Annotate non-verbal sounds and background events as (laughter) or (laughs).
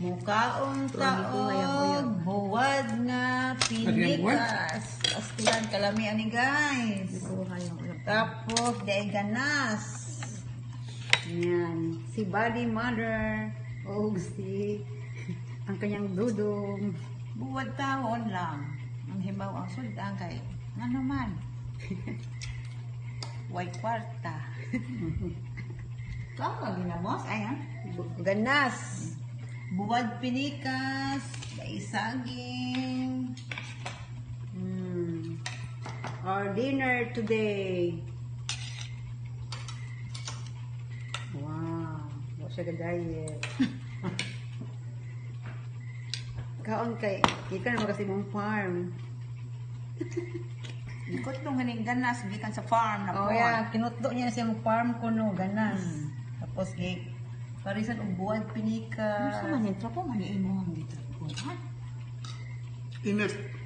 Mukaong taog, buwad nga pinikas. Astilan kalami ani guys. Tapos, day ganas. Yan. Si Body Mother. O si ang kanyang dudong. Buwad taon lang. Ang hibaw ang sultan kay, ano man. White kwarta. (laughs) Tama, ginamos. Ayan. Ganas. Buwad pinikas, day saging. Mm. Our dinner today. Wow. Wa siya ka-diet. (laughs) Kaon kay, ika naman kasi mong farm. (laughs) Ikot nung ganing ganas, gikan sa farm na Oh, corn. yeah. Kinutdo niya na siya mong farm ko no, ganas. Mm. Tapos, gig, parisan og buwad Ano pinikas. sa man yung trapo, maniin mo ang dito. Init.